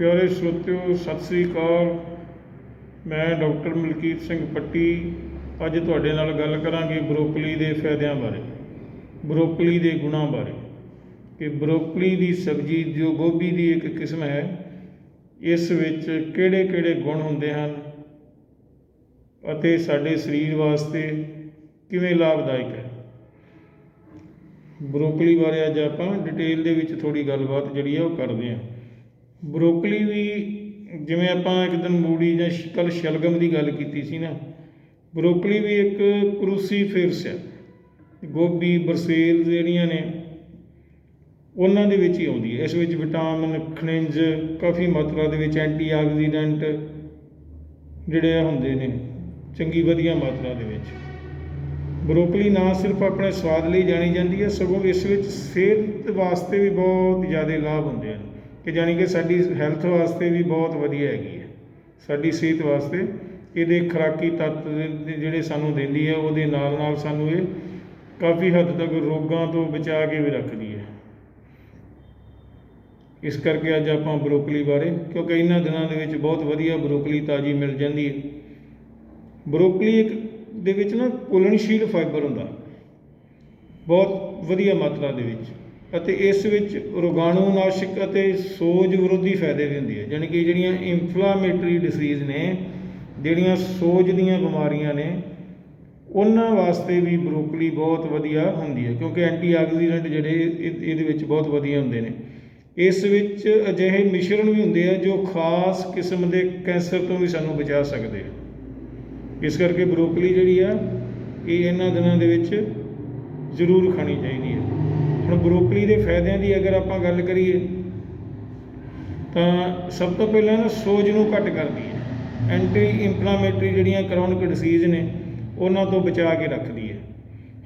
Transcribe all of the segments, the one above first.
ਪਿਆਰੇ ਸਰੋਤਿਓ, ਸਤਿ ਸ੍ਰੀ ਅਕਾਲ। ਮੈਂ ਡਾਕਟਰ ਮਲਕੀਤ ਸਿੰਘ ਪੱਟੀ। ਅੱਜ ਤੁਹਾਡੇ ਨਾਲ ਗੱਲ ਕਰਾਂਗੇ ਬਰੋਕਲੀ ਦੇ ਫਾਇਦਿਆਂ ਬਾਰੇ, ਬਰੋਕਲੀ ਦੇ ਗੁਣਾਂ ਬਾਰੇ। ਕਿ ਬਰੋਕਲੀ ਦੀ ਸਬਜ਼ੀ ਜੋ ਗੋਭੀ ਦੀ ਇੱਕ ਕਿਸਮ ਹੈ, ਇਸ ਵਿੱਚ ਕਿਹੜੇ-ਕਿਹੜੇ ਗੁਣ ਹੁੰਦੇ ਹਨ ਅਤੇ ਸਾਡੇ ਸਰੀਰ ਵਾਸਤੇ ਕਿਵੇਂ ਲਾਭਦਾਇਕ ਹੈ? ਬਰੋਕਲੀ ਬਾਰੇ ਅੱਜ ਆਪਾਂ ਡਿਟੇਲ ਦੇ ਵਿੱਚ ਥੋੜੀ ਗੱਲਬਾਤ ਜਿਹੜੀ ਹੈ ਉਹ ਕਰਦੇ ਹਾਂ। ਬਰੋਕਲੀ ਵੀ ਜਿਵੇਂ ਆਪਾਂ ਇੱਕ ਦਿਨ ਮੂੜੀ ਜਾਂ ਕੱਲ ਸ਼ਲਗਮ ਦੀ ਗੱਲ ਕੀਤੀ ਸੀ ਨਾ, ਬਰੋਕਲੀ ਵੀ ਇੱਕ ਕਰੂਸੀਫੇਰਸ ਹੈ ਗੋਭੀ, ਬਰਸੇਲ ਜਿਹੜੀਆਂ ਨੇ, ਉਹਨਾਂ ਦੇ ਵਿੱਚ ਹੀ ਆਉਂਦੀ ਹੈ। ਇਸ ਵਿੱਚ ਵਿਟਾਮਿਨ, ਖਣਿਜ, ਕਾਫੀ ਮਾਤਰਾ ਦੇ ਵਿੱਚ ਐਂਟੀਆਕਸੀਡੈਂਟ ਜਿਹੜੇ ਆ ਹੁੰਦੇ ਨੇ, ਚੰਗੀ ਵਧੀਆ ਮਾਤਰਾ ਦੇ ਵਿੱਚ। ਬਰੋਕਲੀ ਨਾ ਸਿਰਫ ਆਪਣੇ ਸਵਾਦ ਲਈ ਜਾਣੀ ਜਾਂਦੀ ਹੈ, ਸਗੋਂ ਇਸ ਵਿੱਚ ਸਿਹਤ ਵਾਸਤੇ ਵੀ ਬਹੁਤ ਜ਼ਿਆਦਾ ਲਾਭ ਹੁੰਦੇ ਹਨ। ਕਿ ਜਾਣੀ ਕਿ ਸਾਡੀ ਹੈਲਥ ਵਾਸਤੇ ਵੀ ਬਹੁਤ ਵਧੀਆ ਹੈਗੀ ਹੈ। ਸਾਡੀ ਸਿਹਤ ਵਾਸਤੇ ਇਹਦੇ ਖੁਰਾਕੀ ਤੱਤ ਜਿਹੜੇ ਸਾਨੂੰ ਦਿੰਦੀ ਹੈ, ਉਹਦੇ ਨਾਲ ਨਾਲ ਸਾਨੂੰ ਇਹ ਕਾਫੀ ਹੱਦ ਤੱਕ ਰੋਗਾਂ ਤੋਂ ਬਚਾ ਕੇ ਵੀ ਰੱਖਦੀ ਹੈ। ਇਸ ਕਰਕੇ ਅੱਜ ਆਪਾਂ ਬਰੋਕਲੀ ਬਾਰੇ, ਕਿਉਂਕਿ ਇਹਨਾਂ ਦਿਨਾਂ ਦੇ ਵਿੱਚ ਬਹੁਤ ਵਧੀਆ ਬਰੋਕਲੀ ਤਾਜ਼ੀ ਮਿਲ ਜਾਂਦੀ ਹੈ। ਬਰੋਕਲੀ ਇੱਕ ਦੇ ਵਿੱਚ ਨਾ ਕੁਲਨਸ਼ੀਲ ਫਾਈਬਰ ਹੁੰਦਾ। ਬਹੁਤ ਵਧੀਆ ਮਾਤਰਾ ਦੇ ਵਿੱਚ। ਅਤੇ ਇਸ ਵਿੱਚ ਰੋਗਾਣੂਨਾਸ਼ਕ ਅਤੇ ਸੋਜ ਵਿਰੋਧੀ ਫਾਇਦੇ ਵੀ ਹੁੰਦੇ ਆ। ਯਾਨੀ ਕਿ ਜਿਹੜੀਆਂ ਇਨਫਲਾਮੇਟਰੀ ਡਿਸੀਜ਼ ਨੇ, ਜਿਹੜੀਆਂ ਸੋਜ ਦੀਆਂ ਬਿਮਾਰੀਆਂ ਨੇ, ਉਹਨਾਂ ਵਾਸਤੇ ਵੀ ਬਰੋਕਲੀ ਬਹੁਤ ਵਧੀਆ ਹੁੰਦੀ ਹੈ ਕਿਉਂਕਿ ਐਂਟੀਆਕਸੀਡੈਂਟ ਜਿਹੜੇ ਇਹ- ਇਹਦੇ ਵਿੱਚ ਬਹੁਤ ਵਧੀਆ ਹੁੰਦੇ ਨੇ। ਇਸ ਵਿੱਚ ਅਜਿਹੇ ਮਿਸ਼ਰਣ ਵੀ ਹੁੰਦੇ ਆ ਜੋ ਖਾਸ ਕਿਸਮ ਦੇ ਕੈਂਸਰ ਤੋਂ ਵੀ ਸਾਨੂੰ ਬਚਾ ਸਕਦੇ ਆ। ਇਸ ਕਰਕੇ ਬਰੋਕਲੀ ਜਿਹੜੀ ਆ, ਇਹ ਇਹਨਾਂ ਦਿਨਾਂ ਦੇ ਵਿੱਚ ਜ਼ਰੂਰ ਖਾਣੀ ਚਾਹੀਦੀ ਹੈ ਹੁਣ ਬਰੋਕਲੀ ਦੇ ਫਾਇਦਿਆਂ ਦੀ ਅਗਰ ਆਪਾਂ ਗੱਲ ਕਰੀਏ, ਤਾਂ ਸਭ ਤੋਂ ਪਹਿਲਾਂ ਨਾ ਸੋਜ ਨੂੰ ਘੱਟ ਕਰਦੀ ਹੈ। ਐਂਟੀ ਇੰਫਲਾਮੇਟਰੀ ਜਿਹੜੀਆਂ ਕਰੋਨਿਕ ਡਿਸੀਜ਼ ਨੇ, ਉਹਨਾਂ ਤੋਂ ਬਚਾ ਕੇ ਰੱਖਦੀ ਹੈ।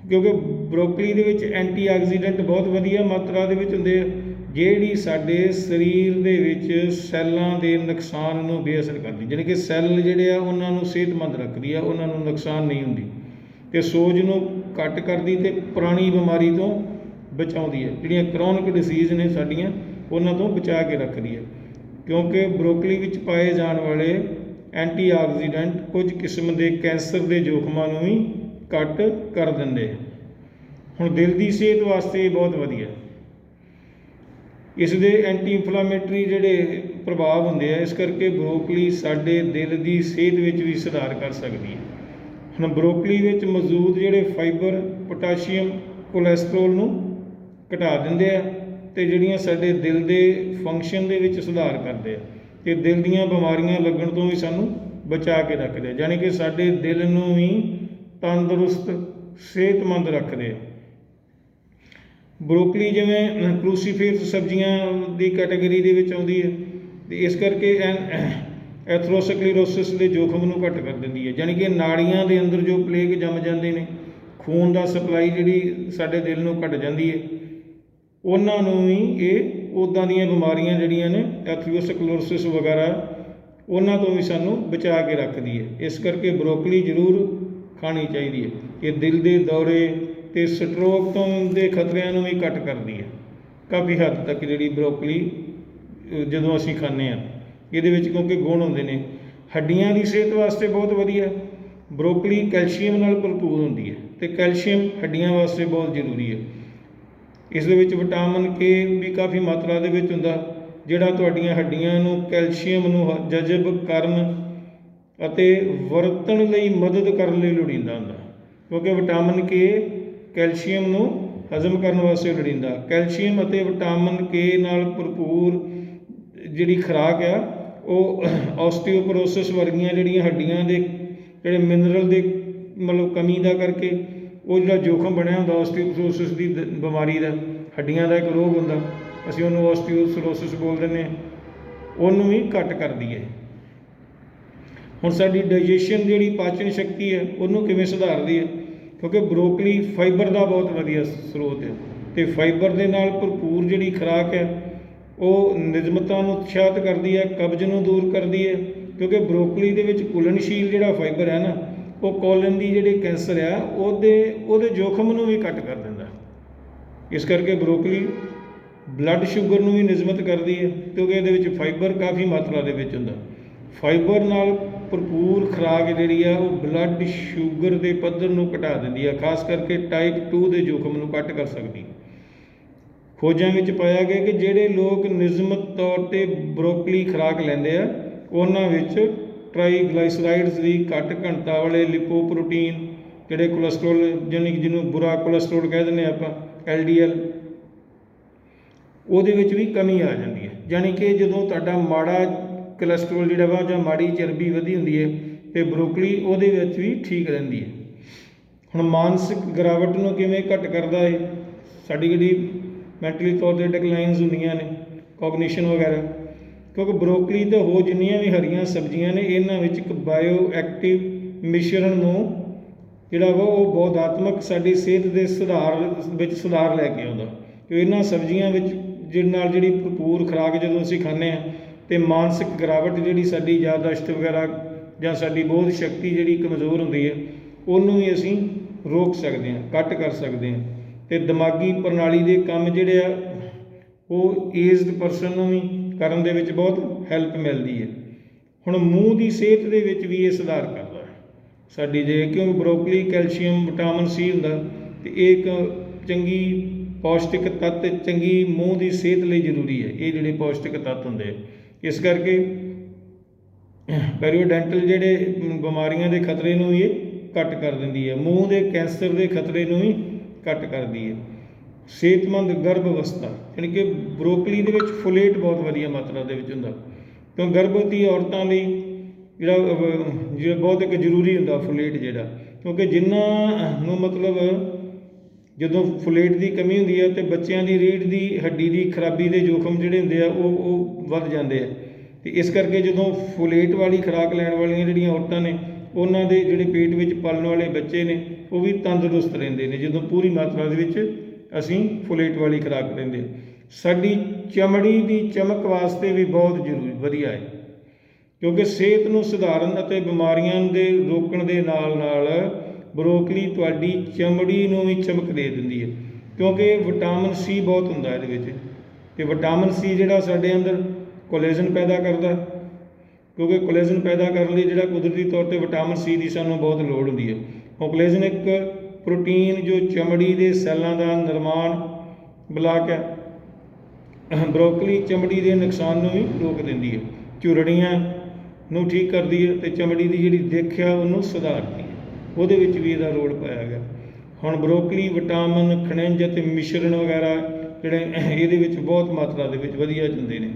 ਕਿਉਂਕਿ ਬਰੋਕਲੀ ਦੇ ਵਿੱਚ ਐਂਟੀ ਆਕਸੀਡੈਂਟ ਬਹੁਤ ਵਧੀਆ ਮਾਤਰਾ ਦੇ ਵਿੱਚ ਹੁੰਦੇ ਆ, ਜਿਹੜੀ ਸਾਡੇ ਸਰੀਰ ਦੇ ਵਿੱਚ ਸੈੱਲਾਂ ਦੇ ਨੁਕਸਾਨ ਨੂੰ ਬੇਅਸਰ ਕਰਦੀ। ਜਾਣੀ ਕਿ ਸੈੱਲ ਜਿਹੜੇ ਆ, ਉਹਨਾਂ ਨੂੰ ਸਿਹਤਮੰਦ ਰੱਖਦੀ ਆ, ਉਹਨਾਂ ਨੂੰ ਨੁਕਸਾਨ ਨਹੀਂ ਹੁੰਦੀ। ਤੇ ਸੋਜ ਨੂੰ ਘੱਟ ਕਰਦੀ ਤੇ ਪੁਰਾਣੀ ਬਿਮਾਰੀ ਤੋਂ ਬਚਾਉਂਦੀ ਹੈ। ਜਿਹੜੀਆਂ ਕ੍ਰੋਨਿਕ ਡਿਸੀਜ਼ ਨੇ ਸਾਡੀਆਂ, ਉਹਨਾਂ ਤੋਂ ਬਚਾ ਕੇ ਰੱਖਦੀ ਹੈ। ਕਿਉਂਕਿ ਬਰੋਕਲੀ ਵਿੱਚ ਪਾਏ ਜਾਣ ਵਾਲੇ ਐਂਟੀਆਕਸੀਡੈਂਟ ਕੁਝ ਕਿਸਮ ਦੇ ਕੈਂਸਰ ਦੇ ਜੋਖਮਾਂ ਨੂੰ ਵੀ ਘੱਟ ਕਰ ਦਿੰਦੇ ਆ ਹੁਣ ਦਿਲ ਦੀ ਸਿਹਤ ਵਾਸਤੇ ਬਹੁਤ ਵਧੀਆ ਇਸ ਦੇ ਐਂਟੀ ਇਨਫਲਾਮੇਟਰੀ ਜਿਹੜੇ ਪ੍ਰਭਾਵ ਹੁੰਦੇ ਆ, ਇਸ ਕਰਕੇ ਬਰੋਕਲੀ ਸਾਡੇ ਦਿਲ ਦੀ ਸਿਹਤ ਵਿੱਚ ਵੀ ਸੁਧਾਰ ਕਰ ਸਕਦੀ ਹੈ। ਹੁਣ ਬਰੋਕਲੀ ਵਿੱਚ ਮੌਜੂਦ ਜਿਹੜੇ ਫਾਈਬਰ ਪੋਟਾਸ਼ੀਅਮ ਕੋਲੇਸਟ੍ਰੋਲ ਨੂੰ ਘਟਾ ਦਿੰਦੇ ਆ ਤੇ ਜਿਹੜੀਆਂ ਸਾਡੇ ਦਿਲ ਦੇ ਫੰਕਸ਼ਨ ਦੇ ਵਿੱਚ ਸੁਧਾਰ ਕਰਦੇ ਆ। ਤੇ ਦਿਲ ਦੀਆਂ ਬਿਮਾਰੀਆਂ ਲੱਗਣ ਤੋਂ ਵੀ ਸਾਨੂੰ ਬਚਾ ਕੇ ਰੱਖਦੇ ਆ। ਯਾਨੀ ਕਿ ਸਾਡੇ ਦਿਲ ਨੂੰ ਵੀ ਤੰਦਰੁਸਤ, ਸਿਹਤਮੰਦ ਰੱਖਦੇ ਆ। ਬਰੋਕਲੀ ਜਿਵੇਂ ਕਰੂਸੀਫੇਰਸ ਸਬਜ਼ੀਆਂ ਦੀ ਕੈਟਾਗਰੀ ਦੇ ਵਿੱਚ ਆਉਂਦੀ ਹੈ ਤੇ ਇਸ ਕਰਕੇ ਐਥਰੋਸਕਲੀਰੋਸਿਸ ਦੇ ਜੋਖਮ ਨੂੰ ਘੱਟ ਕਰ ਦਿੰਦੀ ਹੈ ਯਾਨੀ ਕਿ ਨਾੜੀਆਂ ਦੇ ਅੰਦਰ ਜੋ ਪਲੇਗ ਜੰਮ ਜਾਂਦੇ ਨੇ, ਖੂਨ ਦਾ ਸਪਲਾਈ ਜਿਹੜੀ ਸਾਡੇ ਦਿਲ ਨੂੰ ਘਟ ਜਾਂਦੀ ਹੈ ਉਹਨਾਂ ਨੂੰ ਵੀ ਇਹ ਉਦਾਂ ਦੀਆਂ ਬਿਮਾਰੀਆਂ ਜਿਹੜੀਆਂ ਨੇ ਐਥੀਓਸਕਲੋਰਸਿਸ ਵਗੈਰਾ, ਉਹਨਾਂ ਤੋਂ ਵੀ ਸਾਨੂੰ ਬਚਾ ਕੇ ਰੱਖਦੀ ਹੈ। ਇਸ ਕਰਕੇ ਬਰੋਕਲੀ ਜ਼ਰੂਰ ਖਾਣੀ ਚਾਹੀਦੀ ਹੈ। ਇਹ ਦਿਲ ਦੇ ਦੌਰੇ ਤੇ ਸਟ੍ਰੋਕ ਤੋਂ ਦੇ ਖਤਰਿਆਂ ਨੂੰ ਵੀ ਘੱਟ ਕਰਦੀ ਹੈ। ਕਾਫੀ ਹੱਦ ਤੱਕ ਜਿਹੜੀ ਬਰੋਕਲੀ ਜਦੋਂ ਅਸੀਂ ਖਾਂਦੇ ਆ ਇਹਦੇ ਵਿੱਚ ਕਿਉਂਕਿ ਗੁਣ ਹੁੰਦੇ ਨੇ। ਹੱਡੀਆਂ ਦੀ ਸਿਹਤ ਵਾਸਤੇ ਬਹੁਤ ਵਧੀਆ। ਬਰੋਕਲੀ ਕੈਲਸ਼ੀਅਮ ਨਾਲ ਭਰਪੂਰ ਹੁੰਦੀ ਹੈ ਤੇ ਕੈਲਸ਼ੀਅਮ ਹੱਡੀਆਂ ਵਾਸਤੇ ਬਹੁਤ ਜ਼ਰੂਰੀ ਹੈ। ਇਸ ਦੇ ਵਿੱਚ ਵਿਟਾਮਿਨ ਕੇ ਵੀ ਕਾਫੀ ਮਾਤਰਾ ਦੇ ਵਿੱਚ ਹੁੰਦਾ, ਜਿਹੜਾ ਤੁਹਾਡੀਆਂ ਹੱਡੀਆਂ ਨੂੰ ਕੈਲਸ਼ੀਅਮ ਨੂੰ ਹ- ਜਜ਼ਬ ਕਰਨ ਅਤੇ ਵਰਤਣ ਲਈ ਮਦਦ ਕਰਨ ਲਈ ਲੋੜੀਂਦਾ ਹੁੰਦਾ। ਕਿਉਂਕਿ ਵਿਟਾਮਿਨ ਕੇ ਕੈਲਸ਼ੀਅਮ ਨੂੰ ਹਜ਼ਮ ਕਰਨ ਵਾਸਤੇ ਲੋੜੀਂਦਾ। ਕੈਲਸ਼ੀਅਮ ਅਤੇ ਵਿਟਾਮਿਨ ਕੇ ਨਾਲ ਭਰਪੂਰ ਜਿਹੜੀ ਖੁਰਾਕ ਆ, ਉਹ ਆਸਟੀਓਪੋਰੋਸਿਸ ਵਰਗੀਆਂ ਜਿਹੜੀਆਂ ਹੱਡੀਆਂ ਦੇ, ਜਿਹੜੇ ਮਿਨਰਲ ਦੇ ਮਤਲਬ ਕਮੀ ਦਾ ਕਰਕੇ ਉਹ ਜਿਹੜਾ ਜੋਖਮ ਬਣਿਆ ਹੁੰਦਾ ਆਸਟੀਓਪੋਰੋਸਿਸ ਦੀ ਬਿਮਾਰੀ ਦਾ, ਹੱਡੀਆਂ ਦਾ ਇੱਕ ਰੋਗ ਹੁੰਦਾ, ਅਸੀਂ ਉਹਨੂੰ ਆਸਟੀਓਪੋਰੋਸਿਸ ਬੋਲ ਦਿੰਦੇ ਹਾਂ। ਉਹਨੂੰ ਵੀ ਘੱਟ ਕਰਦੀ ਹੈ। ਹੁਣ ਸਾਡੀ ਡਾਈਜੈਸ਼ਨ ਜਿਹੜੀ ਪਾਚਨ ਸ਼ਕਤੀ ਹੈ, ਉਹਨੂੰ ਕਿਵੇਂ ਸੁਧਾਰਦੀ ਹੈ? ਕਿਉਂਕਿ ਬਰੋਕਲੀ ਫਾਈਬਰ ਦਾ ਬਹੁਤ ਵਧੀਆ ਸਰੋਤ ਹੈ ਤੇ ਫਾਈਬਰ ਦੇ ਨਾਲ ਭਰਪੂਰ ਜਿਹੜੀ ਖੁਰਾਕ ਹੈ, ਉਹ ਨਿਯਮਤਾ ਨੂੰ ਉਤਸ਼ਾਹਿਤ ਕਰਦੀ ਹੈ, ਕਬਜ਼ ਨੂੰ ਦੂਰ ਕਰਦੀ ਹੈ। ਕਿਉਂਕਿ ਬਰੋਕਲੀ ਦੇ ਵਿੱਚ ਘੁਲਣਸ਼ੀਲ ਜਿਹੜਾ ਫਾਈਬਰ ਹੈ ਨਾ ਉਹ ਕੋਲਨ ਦੀ ਜਿਹੜੇ ਕੈਂਸਰ ਆ, ਉਹਦੇ ਉਹਦੇ ਜੋਖਮ ਨੂੰ ਵੀ ਘੱਟ ਕਰ ਦਿੰਦਾ। ਇਸ ਕਰਕੇ ਬਰੋਕਲੀ ਬਲੱਡ ਸ਼ੂਗਰ ਨੂੰ ਵੀ ਨਿਯਮਤ ਕਰਦੀ ਹੈ ਕਿਉਂਕਿ ਇਹਦੇ ਵਿੱਚ ਫਾਈਬਰ ਕਾਫੀ ਮਾਤਰਾ ਦੇ ਵਿੱਚ ਹੁੰਦਾ। ਫਾਈਬਰ ਨਾਲ ਭਰਪੂਰ ਖੁਰਾਕ ਜਿਹੜੀ ਆ, ਉਹ ਬਲੱਡ ਸ਼ੂਗਰ ਦੇ ਪੱਧਰ ਨੂੰ ਘਟਾ ਦਿੰਦੀ ਆ, ਖਾਸ ਕਰਕੇ ਟਾਈਪ 2 ਦੇ ਜੋਖਮ ਨੂੰ ਘੱਟ ਕਰ ਸਕਦੀ। ਖੋਜਾਂ ਵਿੱਚ ਪਾਇਆ ਗਿਆ ਕਿ ਜਿਹੜੇ ਲੋਕ ਨਿਯਮਤ ਤੌਰ ਤੇ ਬਰੋਕਲੀ ਖੁਰਾਕ ਲੈਂਦੇ ਆ, ਉਹਨਾਂ ਵਿੱਚ ਟ੍ਰਾਈਗਲਾਈਸਰਾਈਡਸ ਦੀ ਘੱਟ ਘਣਤਾ ਵਾਲੇ ਲਿਪੋਪ੍ਰੋਟੀਨ ਜਿਹੜੇ ਕੋਲੇਸਟ੍ਰੋਲ ਜਾਣੀ ਕਿ ਜਿਹਨੂੰ ਬੁਰਾ ਕੋਲੇਸਟ੍ਰੋਲ ਕਹਿ ਦਿੰਦੇ ਆਪਾਂ ਐਲਡੀਐਲ ਉਹਦੇ ਵਿੱਚ ਵੀ ਕਮੀ ਆ ਜਾਂਦੀ ਹੈ। ਯਾਨੀ ਕਿ ਜਦੋਂ ਤੁਹਾਡਾ ਮਾੜਾ ਕੋਲੇਸਟ੍ਰੋਲ ਜਿਹੜਾ ਵਾ ਜਾਂ ਮਾੜੀ ਚਰਬੀ ਵਧੀ ਹੁੰਦੀ ਹੈ ਤੇ ਬਰੋਕਲੀ ਉਹਦੇ ਵਿੱਚ ਵੀ ਠੀਕ ਰਹਿੰਦੀ ਹੈ। ਹੁਣ ਮਾਨਸਿਕ ਗਿਰਾਵਟ ਨੂੰ ਕਿਵੇਂ ਘੱਟ ਕਰਦਾ ਹੈ ਸਾਡੀ ਜਿਹੜੀ ਮੈਂਟਲੀ ਤੌਰ ਤੇ ਡਿਕਲਾਈਨਸ ਹੁੰਦੀਆਂ ਨੇ ਕੋਗਨੀਸ਼ਨ ਵਗੈਰਾ ਕਿਉਂਕਿ ਬਰੋਕਲੀ ਤੇ ਹੋ ਜਿੰਨੀਆਂ ਵੀ ਹਰੀਆਂ ਸਬਜ਼ੀਆਂ ਨੇ, ਇਹਨਾਂ ਵਿੱਚ ਇੱਕ ਬਾਇਓ ਐਕਟਿਵ ਮਿਸ਼ਰਣ ਨੂੰ ਜਿਹੜਾ ਵਾ ਉਹ ਬੋਧਾਤਮਕ ਸਾਡੀ ਸਿਹਤ ਦੇ ਸੁਧਾਰ ਵਿੱਚ ਸੁਧਾਰ ਲੈ ਕੇ ਆਉਂਦਾ। ਕਿ ਇਹਨਾਂ ਸਬਜ਼ੀਆਂ ਵਿੱਚ ਜਿਹਦੇ ਨਾਲ ਜਿਹੜੀ ਭਰਪੂਰ ਖੁਰਾਕ ਜਦੋਂ ਅਸੀਂ ਖਾਂਦੇ ਆ ਤੇ ਮਾਨਸਿਕ ਗਿਰਾਵਟ ਜਿਹੜੀ ਸਾਡੀ ਯਾਦਾਸ਼ਤ ਵਗੈਰਾ ਜਾਂ ਸਾਡੀ ਬੋਧ ਸ਼ਕਤੀ ਜਿਹੜੀ ਕਮਜ਼ੋਰ ਹੁੰਦੀ ਹੈ, ਉਹਨੂੰ ਵੀ ਅਸੀਂ ਰੋਕ ਸਕਦੇ ਹਾਂ, ਘੱਟ ਕਰ ਸਕਦੇ ਹਾਂ। ਤੇ ਦਿਮਾਗੀ ਪ੍ਰਣਾਲੀ ਦੇ ਕੰਮ ਜਿਹੜੇ ਆ, ਉਹ ਏਜਡ ਪਰਸਨ ਨੂੰ ਵੀ ਕਰਨ ਦੇ ਵਿੱਚ ਬਹੁਤ ਹੈਲਪ ਮਿਲਦੀ ਹੈ। ਹੁਣ ਮੂੰਹ ਦੀ ਸਿਹਤ ਦੇ ਵਿੱਚ ਵੀ ਇਹ ਸੁਧਾਰ ਕਰਦਾ ਹੈ। ਸਾਡੀ ਜੇ ਕਿਉਂਕਿ ਬਰੋਕਲੀ, ਕੈਲਸ਼ੀਅਮ, ਵਿਟਾਮਿਨ ਸੀ ਹੁੰਦਾ, ਤੇ ਇਹ ਇੱਕ ਚੰਗੀ ਪੌਸ਼ਟਿਕ ਤੱਤ, ਚੰਗੀ ਮੂੰਹ ਦੀ ਸਿਹਤ ਲਈ ਜ਼ਰੂਰੀ ਹੈ। ਇਹ ਜਿਹੜੇ ਪੌਸ਼ਟਿਕ ਤੱਤ ਹੁੰਦੇ ਆ। ਇਸ ਕਰਕੇ ਪੈਰੀਓਡੈਂਟਲ ਜਿਹੜੇ ਬਿਮਾਰੀਆਂ ਦੇ ਖਤਰੇ ਨੂੰ ਵੀ ਇਹ ਘੱਟ ਕਰ ਦਿੰਦੀ ਹੈ। ਮੂੰਹ ਦੇ ਕੈਂਸਰ ਦੇ ਖਤਰੇ ਨੂੰ ਵੀ ਘੱਟ ਕਰਦੀ ਹੈ। ਸਿਹਤਮੰਦ ਗਰਭ ਅਵਸਥਾ, ਯਾਨੀ ਕਿ ਬਰੋਕਲੀ ਦੇ ਵਿੱਚ ਫੋਲੇਟ ਬਹੁਤ ਵਧੀਆ ਮਾਤਰਾ ਦੇ ਵਿੱਚ ਹੁੰਦਾ। ਕਿਉਂ ਗਰਭਵਤੀ ਔਰਤਾਂ ਲਈ ਜਿਹੜਾ ਜਿਹੜਾ ਬਹੁਤ ਇੱਕ ਜ਼ਰੂਰੀ ਹੁੰਦਾ ਫੋਲੇਟ ਜਿਹੜਾ। ਕਿਉਂਕਿ ਜਿਨ੍ਹਾਂ ਨੂੰ ਮਤਲਬ ਜਦੋਂ ਫੋਲੇਟ ਦੀ ਕਮੀ ਹੁੰਦੀ ਹੈ ਤੇ ਬੱਚਿਆਂ ਦੀ ਰੀੜ੍ਹ ਦੀ ਹੱਡੀ ਦੀ ਖਰਾਬੀ ਦੇ ਜੋਖਮ ਜਿਹੜੇ ਹੁੰਦੇ ਆ, ਉਹ ਉਹ ਵੱਧ ਜਾਂਦੇ ਆ। ਤੇ ਇਸ ਕਰਕੇ ਜਦੋਂ ਫੋਲੇਟ ਵਾਲੀ ਖੁਰਾਕ ਲੈਣ ਵਾਲੀਆਂ ਜਿਹੜੀਆਂ ਔਰਤਾਂ ਨੇ, ਉਹਨਾਂ ਦੇ ਜਿਹੜੇ ਪੇਟ ਵਿੱਚ ਪਲਣ ਵਾਲੇ ਬੱਚੇ ਨੇ, ਉਹ ਵੀ ਤੰਦਰੁਸਤ ਰਹਿੰਦੇ ਨੇ, ਜਦੋਂ ਪੂਰੀ ਮਾਤਰਾ ਦੇ ਵਿੱਚ ਅਸੀਂ ਫੋਲੇਟ ਵਾਲੀ ਖੁਰਾਕ ਲੈਂਦੇ ਹਾਂ। ਸਾਡੀ ਚਮੜੀ ਦੀ ਚਮਕ ਵਾਸਤੇ ਵੀ ਬਹੁਤ ਜ਼ਰੂਰੀ, ਵਧੀਆ ਹੈ। ਕਿਉਂਕਿ ਸਿਹਤ ਨੂੰ ਸੁਧਾਰਨ ਅਤੇ ਬਿਮਾਰੀਆਂ ਦੇ ਰੋਕਣ ਦੇ ਨਾਲ ਨਾਲ ਬਰੋਕਲੀ ਤੁਹਾਡੀ ਚਮੜੀ ਨੂੰ ਵੀ ਚਮਕ ਦੇ ਦਿੰਦੀ ਹੈ। ਕਿਉਂਕਿ ਵਿਟਾਮਿਨ ਸੀ ਬਹੁਤ ਹੁੰਦਾ ਇਹਦੇ ਵਿੱਚ। ਤੇ ਵਿਟਾਮਿਨ ਸੀ ਜਿਹੜਾ ਸਾਡੇ ਅੰਦਰ ਕੋਲੇਜਨ ਪੈਦਾ ਕਰਦਾ ਕਿਉਂਕਿ ਕੋਲੇਜਨ ਪੈਦਾ ਕਰਨ ਲਈ ਜਿਹੜਾ ਕੁਦਰਤੀ ਤੌਰ ਤੇ ਵਿਟਾਮਿਨ ਸੀ ਦੀ ਸਾਨੂੰ ਬਹੁਤ ਲੋੜ ਹੁੰਦੀ ਹੈ। ਉਹ ਕੋਲੇਜਨ ਇੱਕ ਪ੍ਰੋਟੀਨ ਜੋ ਚਮੜੀ ਦੇ ਸੈੱਲਾਂ ਦਾ ਨਿਰਮਾਣ ਬਲਾਕ ਹੈ ਬਰੋਕਲੀ ਚਮੜੀ ਦੇ ਨੁਕਸਾਨ ਨੂੰ ਵੀ ਰੋਕ ਦਿੰਦੀ ਹੈ। ਝੁਰੜੀਆਂ ਨੂੰ ਠੀਕ ਕਰਦੀ ਹੈ ਤੇ ਚਮੜੀ ਦੀ ਜਿਹੜੀ ਦਿੱਖ ਆ ਉਹਨੂੰ ਸੁਧਾਰਦੀ ਹੈ। ਉਹਦੇ ਵਿੱਚ ਵੀ ਇਹਦਾ ਰੋਲ ਪਾਇਆ ਗਿਆ। ਹੁਣ ਬਰੋਕਲੀ, ਵਿਟਾਮਿਨ, ਖਣਿਜ ਅਤੇ ਮਿਸ਼ਰਣ ਵਗੈਰਾ ਜਿਹੜੇ ਇਹਦੇ ਵਿੱਚ ਬਹੁਤ ਮਾਤਰਾ ਦੇ ਵਿੱਚ ਵਧੀਆ ਜਾਂਦੇ ਨੇ।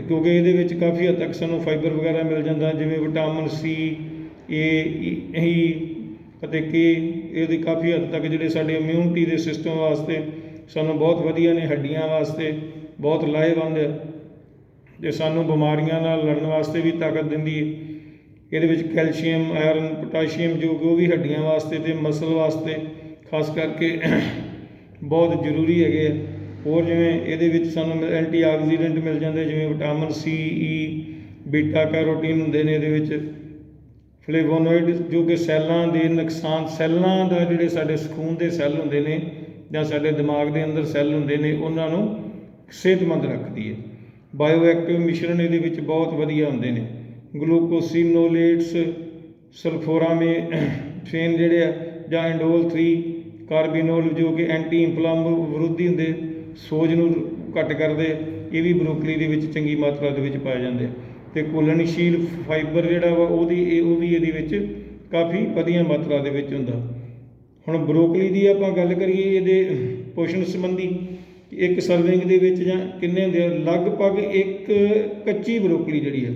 ਕਿਉਂਕਿ ਇਹਦੇ ਵਿੱਚ ਕਾਫੀ ਹੱਦ ਤੱਕ ਸਾਨੂੰ ਫਾਈਬਰ ਵਗੈਰਾ ਮਿਲ ਜਾਂਦਾ, ਜਿਵੇਂ ਵਿਟਾਮਿਨ ਸੀ, ਏ ਅਤੇ ਕਿ ਇਹਦੇ ਕਾਫੀ ਹੱਦ ਤੱਕ ਜਿਹੜੇ ਸਾਡੇ ਇਮਿਊਨਿਟੀ ਦੇ ਸਿਸਟਮ ਵਾਸਤੇ ਸਾਨੂੰ ਬਹੁਤ ਵਧੀਆ ਨੇ, ਹੱਡੀਆਂ ਵਾਸਤੇ ਬਹੁਤ ਲਾਹੇਵੰਦ ਹੈ ਤੇ ਸਾਨੂੰ ਬਿਮਾਰੀਆਂ ਨਾਲ ਲੜਨ ਵਾਸਤੇ ਵੀ ਤਾਕਤ ਦਿੰਦੀ ਹੈ। ਇਹਦੇ ਵਿੱਚ ਕੈਲਸ਼ੀਅਮ ਆਇਰਨ ਪੋਟਾਸ਼ੀਅਮ ਜੋ ਕਿ ਉਹ ਵੀ ਹੱਡੀਆਂ ਵਾਸਤੇ ਤੇ ਮਸਲ ਵਾਸਤੇ ਖਾਸ ਕਰਕੇ ਬਹੁਤ ਜ਼ਰੂਰੀ ਹੈਗੇ ਆ। ਹੋਰ ਜਿਵੇਂ ਇਹਦੇ ਵਿੱਚ ਸਾਨੂੰ ਐਂਟੀ ਆਕਸੀਡੈਂਟ ਮਿਲ ਜਾਂਦੇ ਜਿਵੇਂ ਵਿਟਾਮਿਨ ਸੀ ਈ ਬੀਟਾ ਕੈਰੋਟੀਨ ਹੁੰਦੇ ਨੇ ਇਹਦੇ ਵਿੱਚ। ਫਲੇਵੋਨੋਇਡ, ਜੋ ਕਿ ਸੈੱਲਾਂ ਦੇ ਨੁਕਸਾਨ, ਸੈੱਲਾਂ ਦਾ ਜਿਹੜੇ ਸਾਡੇ ਖੂਨ ਦੇ ਸੈੱਲ ਹੁੰਦੇ ਨੇ ਜਾਂ ਸਾਡੇ ਦਿਮਾਗ ਦੇ ਅੰਦਰ ਸੈੱਲ ਹੁੰਦੇ ਨੇ, ਉਹਨਾਂ ਨੂੰ ਸਿਹਤਮੰਦ ਰੱਖਦੀ ਹੈ। ਬਾਇਓਐਕਟਿਵ ਮਿਸ਼ਰਣ ਇਹਦੇ ਵਿੱਚ ਬਹੁਤ ਵਧੀਆ ਹੁੰਦੇ ਨੇ। ਗਲੂਕੋਸਿਨੋਲੇਟਸ, ਸਲਫੋਰਾਮੇ, ਫੇਨ ਜਿਹੜੇ ਆ, ਜਾਂ ਐਂਡੋਲ 3 ਕਾਰਬੀਨੋਲ, ਜੋ ਕਿ ਐਂਟੀ ਇੰਫਲਮ ਵਿਰੋਧੀ ਹੁੰਦੇ, ਸੋਜ ਨੂੰ ਘੱਟ ਕਰਦੇ, ਇਹ ਵੀ ਬਰੋਕਲੀ ਦੇ ਵਿੱਚ ਚੰਗੀ ਮਾਤਰਾ ਦੇ ਵਿੱਚ ਪਾਏ ਜਾਂਦੇ ਤੇ ਘੁਲਣਸ਼ੀਲ ਫਾਈਬਰ ਜਿਹੜਾ ਵਾ ਉਹਦੀ ਇਹ ਉਹ ਵੀ ਇਹਦੇ ਵਿੱਚ ਕਾਫੀ ਵਧੀਆ ਮਾਤਰਾ ਦੇ ਵਿੱਚ ਹੁੰਦਾ। ਹੁਣ ਬਰੋਕਲੀ ਦੀ ਆਪਾਂ ਗੱਲ ਕਰੀਏ ਇਹਦੇ ਪੋਸ਼ਣ ਸੰਬੰਧੀ, ਇੱਕ ਸਰਵਿੰਗ ਦੇ ਵਿੱਚ ਜਾਂ ਕਿੰਨੇ ਹੁੰਦੇ ਆ? ਲਗਭਗ ਇੱਕ ਕੱਚੀ ਬਰੋਕਲੀ ਜਿਹੜੀ ਆ,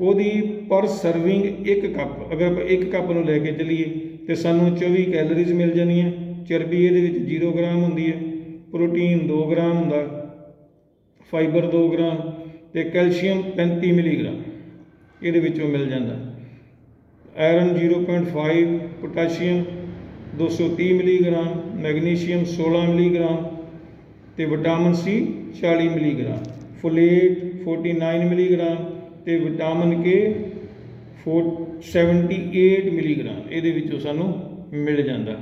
ਉਹਦੀ ਪਰ ਸਰਵਿੰਗ ਇੱਕ ਕੱਪ ਅਗਰ ਆਪਾਂ ਇੱਕ ਕੱਪ ਨੂੰ ਲੈ ਕੇ ਚੱਲੀਏ, ਤੇ ਸਾਨੂੰ 24 ਕੈਲਰੀਜ਼ ਮਿਲ ਜਾਣੀਆਂ। ਚਰਬੀ ਇਹਦੇ ਵਿੱਚ 0 ਗ੍ਰਾਮ ਹੁੰਦੀ ਹੈ ਪ੍ਰੋਟੀਨ 2 ਗ੍ਰਾਮ ਹੁੰਦਾ ਫਾਈਬਰ 2 ਗ੍ਰਾਮ ਤੇ ਕੈਲਸ਼ੀਅਮ 35 ਮਿਲੀਗ੍ਰਾਮ, ਇਹਦੇ ਵਿੱਚੋਂ ਮਿਲ ਜਾਂਦਾ। Iron 0.5 potassium 230 milligram, magnesium 16 milligram ਤੇ vitamin C 40 milligram, folate 49 milligram ਤੇ ਵਿਟਾਮਿਨ ਕੇ 78 ਮਿਲੀਗ੍ਰਾਮ, ਇਹਦੇ ਵਿੱਚੋਂ ਸਾਨੂੰ ਮਿਲ ਜਾਂਦਾ।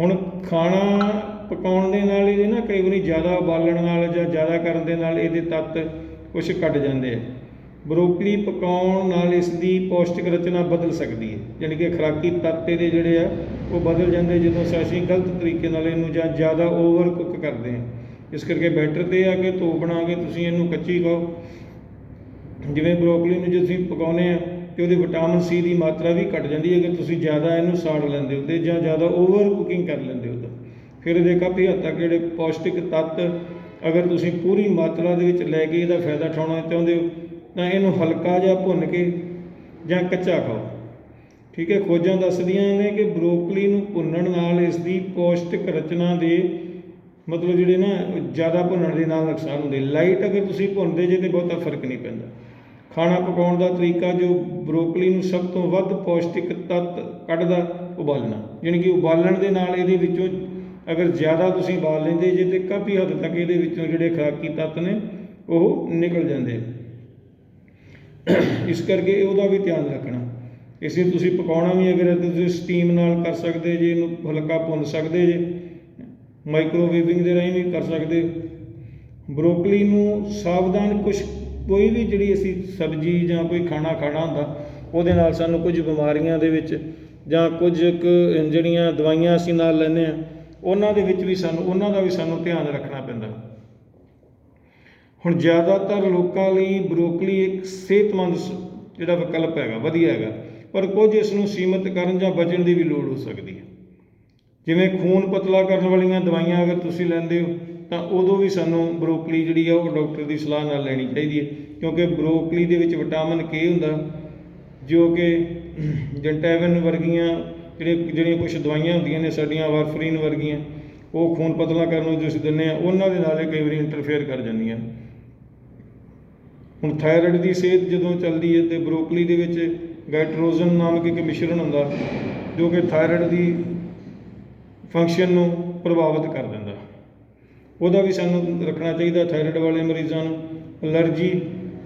ਹੁਣ ਖਾਣਾ ਪਕਾਉਣ ਦੇ ਨਾਲ ਇਹਦੇ ਨਾ ਕਈ ਵਾਰੀ ਜ਼ਿਆਦਾ ਉਬਾਲਣ ਨਾਲ ਜਾਂ ਜ਼ਿਆਦਾ ਕਰਨ ਦੇ ਨਾਲ ਇਹਦੇ ਤੱਤ ਕੁਝ ਘਟ ਜਾਂਦੇ ਆ। ਬਰੋਕਲੀ ਪਕਾਉਣ ਨਾਲ ਇਸ ਦੀ ਪੌਸ਼ਟਿਕ ਰਚਨਾ ਬਦਲ ਸਕਦੀ ਹੈ। ਯਾਨੀ ਕਿ ਖੁਰਾਕੀ ਤੱਤ ਇਹਦੇ ਜਿਹੜੇ ਆ, ਉਹ ਬਦਲ ਜਾਂਦੇ ਜਦੋਂ ਅਸੀਂ ਗਲਤ ਤਰੀਕੇ ਨਾਲ ਇਹਨੂੰ ਜਾਂ ਜ਼ਿਆਦਾ ਓਵਰ ਕੁੱਕ ਕਰਦੇ ਹਾਂ। ਇਸ ਕਰਕੇ ਬੈਟਰ ਤੇ ਆ ਕਿ ਧੋ ਬਣਾ ਕੇ ਤੁਸੀਂ ਇਹਨੂੰ ਕੱਚੀ ਖਾਓ। ਜਿਵੇਂ ਬਰੋਕਲੀ ਨੂੰ ਜੇ ਤੁਸੀਂ ਪਕਾਉਨੇ ਆ, ਤੇ ਉਹਦੇ ਵਿਟਾਮਿਨ ਸੀ ਦੀ ਮਾਤਰਾ ਵੀ ਘਟ ਜਾਂਦੀ ਹੈ। ਕਿ ਤੁਸੀਂ ਜ਼ਿਆਦਾ ਇਹਨੂੰ ਸਾੜ ਲੈਂਦੇ ਹੋ ਤੇ ਜਾਂ ਜ਼ਿਆਦਾ ਓਵਰ ਕੁਕਿੰਗ ਕਰ ਲੈਂਦੇ ਹੋ ਫਿਰ ਇਹਦੇ ਕਾਫੀ ਹੱਦ ਤੱਕ ਜਿਹੜੇ ਪੌਸ਼ਟਿਕ ਤੱਤ ਅਗਰ ਤੁਸੀਂ ਪੂਰੀ ਮਾਤਰਾ ਦੇ ਵਿੱਚ ਲੈ ਕੇ ਇਹਦਾ ਫਾਇਦਾ ਉਠਾਉਣਾ ਚਾਹੁੰਦੇ ਹੋ, ਤਾਂ ਇਹਨੂੰ ਹਲਕਾ ਜਿਹਾ ਭੁੰਨ ਕੇ ਜਾਂ ਕੱਚਾ ਖਾਓ। ਠੀਕ ਹੈ, ਖੋਜਾਂ ਦੱਸਦੀਆਂ ਨੇ ਕਿ ਬਰੋਕਲੀ ਨੂੰ ਭੁੰਨਣ ਨਾਲ ਇਸ ਦੀ ਪੌਸ਼ਟਿਕ ਰਚਨਾ ਦੇ ਮਤਲਬ ਜਿਹੜੇ ਨਾ, ਜ਼ਿਆਦਾ ਭੁੰਨਣ ਦੇ ਨਾਲ ਨੁਕਸਾਨ ਹੁੰਦੇ। ਲਾਈਟ ਅਗਰ ਤੁਸੀਂ ਭੁੰਨਦੇ ਜੇ ਤੇ ਬਹੁਤਾ ਫ਼ਰਕ ਨਹੀਂ ਪੈਂਦਾ। ਖਾਣਾ ਪਕਾਉਣ ਦਾ ਤਰੀਕਾ ਜੋ ਬਰੋਕਲੀ ਨੂੰ ਸਭ ਤੋਂ ਵੱਧ ਪੌਸ਼ਟਿਕ ਤੱਤ ਕੱਢਦਾ, ਉਬਾਲਣਾ। ਯਾਨੀ ਕਿ ਉਬਾਲਣ ਦੇ ਨਾਲ ਇਹਦੇ ਵਿੱਚੋਂ ਅਗਰ ਜ਼ਿਆਦਾ ਤੁਸੀਂ ਬਾਲ ਲੈਂਦੇ ਜੇ ਤੇ ਕਾਫੀ ਹੱਦ ਤੱਕ ਇਹਦੇ ਵਿੱਚੋਂ ਜਿਹੜੇ ਖੁਰਾਕੀ ਤੱਤ ਨੇ, ਉਹ ਨਿਕਲ ਜਾਂਦੇ ਇਸ ਕਰਕੇ ਉਹਦਾ ਵੀ ਧਿਆਨ ਰੱਖਣਾ। ਇਸੇ ਤੁਸੀਂ ਪਕਾਉਣਾ ਵੀ ਅਗਰ ਤੁਸੀਂ ਸਟੀਮ ਨਾਲ ਕਰ ਸਕਦੇ ਜੇ, ਇਹਨੂੰ ਹਲਕਾ ਭੁੰਨ ਸਕਦੇ ਜੇ ਮਾਈਕ੍ਰੋਵੇਵਿੰਗ ਦੇ ਰਾਹੀਂ ਵੀ ਕਰ ਸਕਦੇ ਬਰੋਕਲੀ ਨੂੰ ਸਾਵਧਾਨ ਕੁਝ ਕੋਈ ਵੀ ਜਿਹੜੀ ਅਸੀਂ ਸਬਜ਼ੀ ਜਾਂ ਕੋਈ ਖਾਣਾ ਖਾਣਾ ਹੁੰਦਾ, ਉਹਦੇ ਨਾਲ ਸਾਨੂੰ ਕੁਝ ਬਿਮਾਰੀਆਂ ਦੇ ਵਿੱਚ ਜਾਂ ਕੁਝ ਕੁ ਜਿਹੜੀਆਂ ਦਵਾਈਆਂ ਅਸੀਂ ਨਾਲ ਲੈਂਦੇ ਆ ਉਹਨਾਂ ਦੇ ਵਿੱਚ ਵੀ ਸਾਨੂੰ, ਉਹਨਾਂ ਦਾ ਵੀ ਸਾਨੂੰ ਧਿਆਨ ਰੱਖਣਾ ਪੈਂਦਾ। ਹੁਣ ਜ਼ਿਆਦਾਤਰ ਲੋਕਾਂ ਲਈ ਬਰੋਕਲੀ ਇੱਕ ਸਿਹਤਮੰਦ ਸ- ਜਿਹੜਾ ਵਿਕਲਪ ਹੈਗਾ, ਵਧੀਆ ਹੈਗਾ। ਪਰ ਕੁਝ ਇਸ ਨੂੰ ਸੀਮਿਤ ਕਰਨ ਜਾਂ ਬਚਣ ਦੀ ਵੀ ਲੋੜ ਹੋ ਸਕਦੀ ਹੈ। ਜਿਵੇਂ ਖੂਨ ਪਤਲਾ ਕਰਨ ਵਾਲੀਆਂ ਦਵਾਈਆਂ ਅਗਰ ਤੁਸੀਂ ਲੈਂਦੇ ਹੋ, ਤਾਂ ਉਦੋਂ ਵੀ ਸਾਨੂੰ ਬਰੋਕਲੀ ਜਿਹੜੀ ਆ, ਉਹ ਡਾਕਟਰ ਦੀ ਸਲਾਹ ਨਾਲ ਲੈਣੀ ਚਾਹੀਦੀ ਹੈ। ਕਿਉਂਕਿ ਬਰੋਕਲੀ ਦੇ ਵਿੱਚ ਵਿਟਾਮਿਨ ਕੇ ਹੁੰਦਾ, ਜੋ ਕਿ ਜੰਟੈਵਨ ਵਰਗੀਆਂ ਜਿਹੜੇ ਜਿਹੜੀਆਂ ਕੁਝ ਦਵਾਈਆਂ ਹੁੰਦੀਆਂ ਨੇ ਸਾਡੀਆਂ ਵਾਰਫਰੀਨ ਵਰਗੀਆਂ, ਉਹ ਖੂਨ ਪਤਲਾ ਕਰਨ ਨੂੰ ਜਿਸ ਦਿੰਦੇ ਆ, ਉਹਨਾਂ ਦੇ ਨਾਲ ਇਹ ਕਈ ਵਾਰੀ ਇੰਟਰਫੇਅਰ ਕਰ ਜਾਂਦੀਆਂ। ਹੁਣ ਥਾਇਰਾਇਡ ਦੀ ਸਿਹਤ ਜਦੋਂ ਚੱਲਦੀ ਹੈ ਤੇ ਬਰੋਕਲੀ ਦੇ ਵਿੱਚ ਗਾਇਟਰੋਜਨ ਨਾਮਕ ਇੱਕ ਮਿਸ਼ਰਣ ਹੁੰਦਾ, ਜੋ ਕਿ ਥਾਇਰਾਇਡ ਦੀ ਫੰਕਸ਼ਨ ਨੂੰ ਪ੍ਰਭਾਵਿਤ ਕਰ ਦਿੰਦਾ। ਉਹਦਾ ਵੀ ਸਾਨੂੰ ਰੱਖਣਾ ਚਾਹੀਦਾ ਥਾਇਰਾਇਡ ਵਾਲੇ ਮਰੀਜ਼ਾਂ ਨੂੰ। ਅਲਰਜੀ,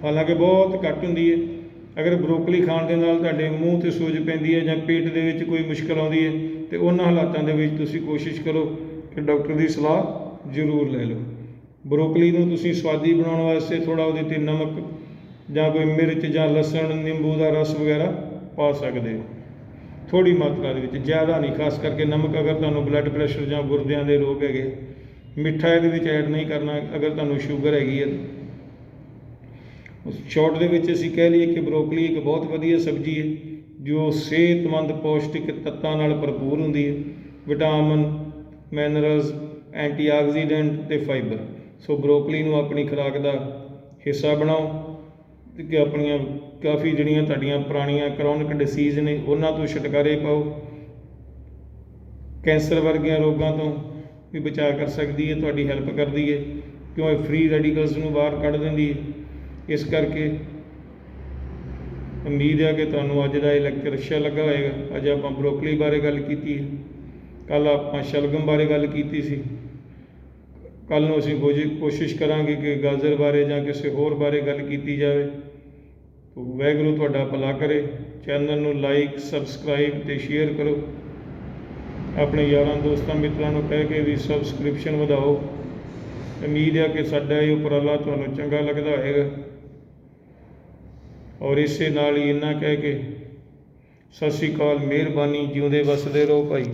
ਹਾਲਾਂਕਿ ਬਹੁਤ ਘੱਟ ਹੁੰਦੀ ਹੈ। ਅਗਰ ਬਰੋਕਲੀ ਖਾਣ ਦੇ ਨਾਲ ਤੁਹਾਡੇ ਮੂੰਹ ਤੇ ਸੋਜ ਪੈਂਦੀ ਹੈ ਜਾਂ ਪੇਟ ਦੇ ਵਿੱਚ ਕੋਈ ਮੁਸ਼ਕਲ ਆਉਂਦੀ ਹੈ, ਤੇ ਉਹਨਾਂ ਹਾਲਾਤਾਂ ਦੇ ਵਿੱਚ ਤੁਸੀਂ ਕੋਸ਼ਿਸ਼ ਕਰੋ ਕਿ ਡਾਕਟਰ ਦੀ ਸਲਾਹ ਜ਼ਰੂਰ ਲੈ ਲਓ। ਬਰੋਕਲੀ ਨੂੰ ਤੁਸੀਂ ਸਵਾਦੀ ਬਣਾਉਣ ਵਾਸਤੇ ਥੋੜਾ ਉਹਦੇ ਤੇ ਨਮਕ ਜਾਂ ਕੋਈ ਮਿਰਚ ਜਾਂ ਲਸਣ, ਨਿੰਬੂ ਦਾ ਰਸ ਵਗੈਰਾ ਪਾ ਸਕਦੇ ਹੋ। ਥੋੜੀ ਮਾਤਰਾ ਦੇ ਵਿੱਚ, ਜ਼ਿਆਦਾ ਨਹੀਂ, ਖਾਸ ਕਰਕੇ ਨਮਕ ਅਗਰ ਤੁਹਾਨੂੰ ਬਲੱਡ ਪ੍ਰੈਸ਼ਰ ਜਾਂ ਗੁਰਦਿਆਂ ਦੇ ਰੋਗ ਹੈਗੇ, ਮਿੱਠਾ ਇਹਦੇ ਵਿੱਚ ਐਡ ਨਹੀਂ ਕਰਨਾ, ਅਗਰ ਤੁਹਾਨੂੰ ਸ਼ੂਗਰ ਹੈਗੀ ਹੈ ਸ਼ਾਰਟ ਦੇ ਵਿੱਚ ਅਸੀਂ ਕਹਿ ਲਈਏ ਕਿ ਬਰੋਕਲੀ ਇੱਕ ਬਹੁਤ ਵਧੀਆ ਸਬਜ਼ੀ ਹੈ, ਜੋ ਸਿਹਤਮੰਦ ਪੌਸ਼ਟਿਕ ਤੱਤਾਂ ਨਾਲ ਭਰਪੂਰ ਹੁੰਦੀ ਹੈ। ਵਿਟਾਮਿਨ ਮਿਨਰਲਸ ਐਂਟੀਆਕਸੀਡੈਂਟ ਤੇ ਫਾਈਬਰ। ਸੋ ਬਰੋਕਲੀ ਨੂੰ ਆਪਣੀ ਖੁਰਾਕ ਦਾ ਹਿੱਸਾ ਬਣਾਓ ਕਿ ਆਪਣੀਆਂ ਕਾਫੀ ਜਿਹੜੀਆਂ ਤੁਹਾਡੀਆਂ ਪੁਰਾਣੀਆਂ ਕਰੋਨਿਕ ਡਿਸੀਜ਼ ਨੇ, ਉਹਨਾਂ ਤੋਂ ਛੁਟਕਾਰੇ ਪਾਓ। ਕੈਂਸਰ ਵਰਗੀਆਂ ਰੋਗਾਂ ਤੋਂ ਵੀ ਬਚਾਅ ਕਰ ਸਕਦੀ ਹੈ, ਤੁਹਾਡੀ ਹੈਲਪ ਕਰਦੀ ਹੈ। ਕਿਉਂ ਇਹ ਫ੍ਰੀ ਰੈਡੀਕਲਸ ਨੂੰ ਬਾਹਰ ਕੱਢ ਦਿੰਦੀ ਹੈ? ਇਸ ਕਰਕੇ ਉਮੀਦ ਹੈ ਕਿ ਤੁਹਾਨੂੰ ਅੱਜ ਦਾ ਇਹ ਲੈਕਚਰ ਅੱਛਾ ਲੱਗਾ ਹੋਵੇਗਾ। ਅੱਜ ਆਪਾਂ ਬਰੋਕਲੀ ਬਾਰੇ ਗੱਲ ਕੀਤੀ ਹੈ। ਕੱਲ ਆਪਾਂ ਸ਼ਲਗਮ ਬਾਰੇ ਗੱਲ ਕੀਤੀ ਸੀ। ਕੱਲ ਨੂੰ ਅਸੀਂ ਕੋਸ਼ਿ- ਕੋਸ਼ਿਸ਼ ਕਰਾਂਗੇ ਕਿ ਗਾਜਰ ਬਾਰੇ ਜਾਂ ਕਿਸੇ ਹੋਰ ਬਾਰੇ ਗੱਲ ਕੀਤੀ ਜਾਵੇ। ਤੋ ਵਾਹਿਗੁਰੂ ਤੁਹਾਡਾ ਭਲਾ ਕਰੇ। ਚੈਨਲ ਨੂੰ ਲਾਈਕ ਸਬਸਕ੍ਰਾਈਬ ਤੇ ਸ਼ੇਅਰ ਕਰੋ। ਆਪਣੇ ਯਾਰਾਂ ਦੋਸਤਾਂ ਮਿੱਤਰਾਂ ਨੂੰ ਕਹਿ ਕੇ ਵੀ ਸਬਸਕ੍ਰਿਪਸ਼ਨ ਵਧਾਓ। ਉਮੀਦ ਹੈ ਕਿ ਸਾਡਾ ਇਹ ਉਪਰਾਲਾ ਤੁਹਾਨੂੰ ਚੰਗਾ ਲੱਗਦਾ ਹੋਵੇਗਾ। ਔਰ ਇਸੇ ਨਾਲ ਹੀ ਇੰਨਾ ਕਹਿ ਕੇ, ਸਤਿ ਸ਼੍ਰੀ ਅਕਾਲ, ਮਿਹਰਬਾਨੀ, ਜਿਉਂਦੇ ਵਸਦੇ ਰਹੋ ਭਾਈ।